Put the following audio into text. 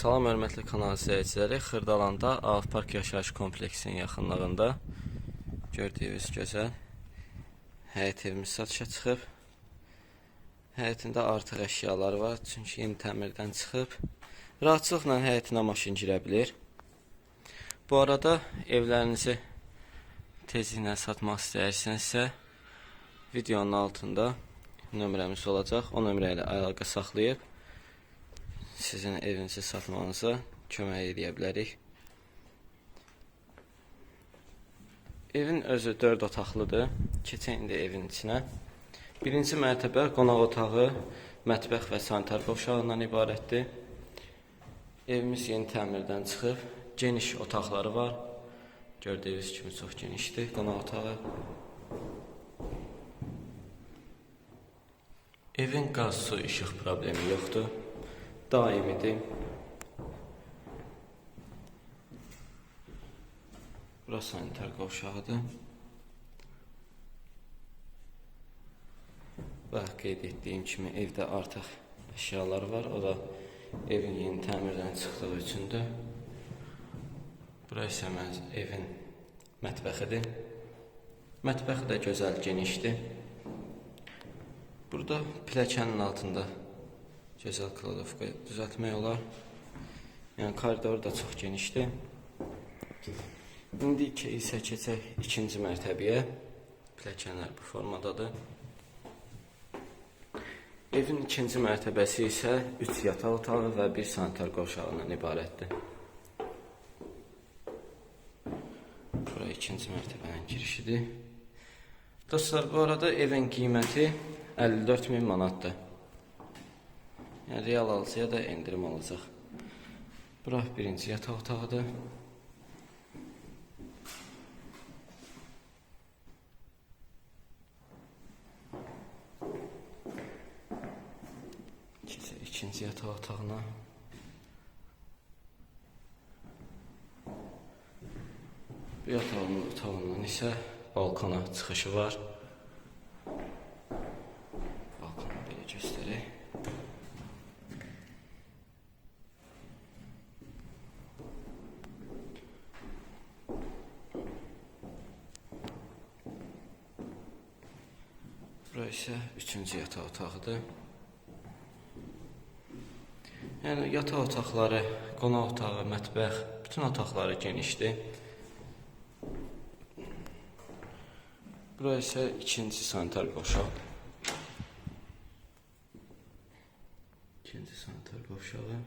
Salam hörmətli kanal izləyiciləri. Xırdalanda Ağ Park yaşayış kompleksinin yaxınlığında gördüyünüz gözəl həyət evimiz satışa çıxıb. Həyətində artıq əşyalar var, çünki yeni təmirdən çıxıb. Rahatçılıqla həyətinə maşın girə bilir. Bu arada evlərinizi tezliklə satmaq istəyirsinizsə, videonun altında nömrəmiz olacaq. O nömrə ilə əlaqə saxlayıb sizin evinizi satmanıza kömək edə bilərik. Evin özü 4 otaqlıdır. Keçən indi evin içinə. Birinci mərtəbə qonaq otağı, mətbəx və sanitar qovşağından ibarətdir. Evimiz yeni təmirdən çıxıb. Geniş otaqları var. Gördüyünüz kimi çox genişdir qonaq otağı. Evin qaz, su, işıq problemi yoxdur. Daimidir. Burası sanitar qovşağıdır. Və qeyd etdiyim kimi evdə artıq əşyalar var. O da evin yeni təmirdən çıxdığı üçündür. Bura isə məz evin mətbəxidir. Mətbəx də gözəl genişdir. Burada pilləkənin altında gözəl kladovka düzəltmək olar. Yəni koridor da çox genişdir. İndi isə keçək ikinci mərtəbəyə. Pilləkənlər bu formadadır. Evin ikinci mərtəbəsi isə 3 yataq otağı və 1 sanitar qovşağından ibarətdir. Bura ikinci mərtəbənin girişidir. Dostlar, bu arada evin qiyməti 54 min manatdır. Yəni real alıcıya da endirim olacaq. Bura birinci yataq otağıdır. Keçək ikinci yataq otağına. Bu yatağın otağından isə balkona çıxışı var. Bura isə üçüncü yataq otağıdır. Yəni yataq otaqları, qonaq otağı, mətbəx, bütün otaqları genişdir. Bura isə ikinci sanitar qovşaq. İkinci sanitar qovşağı.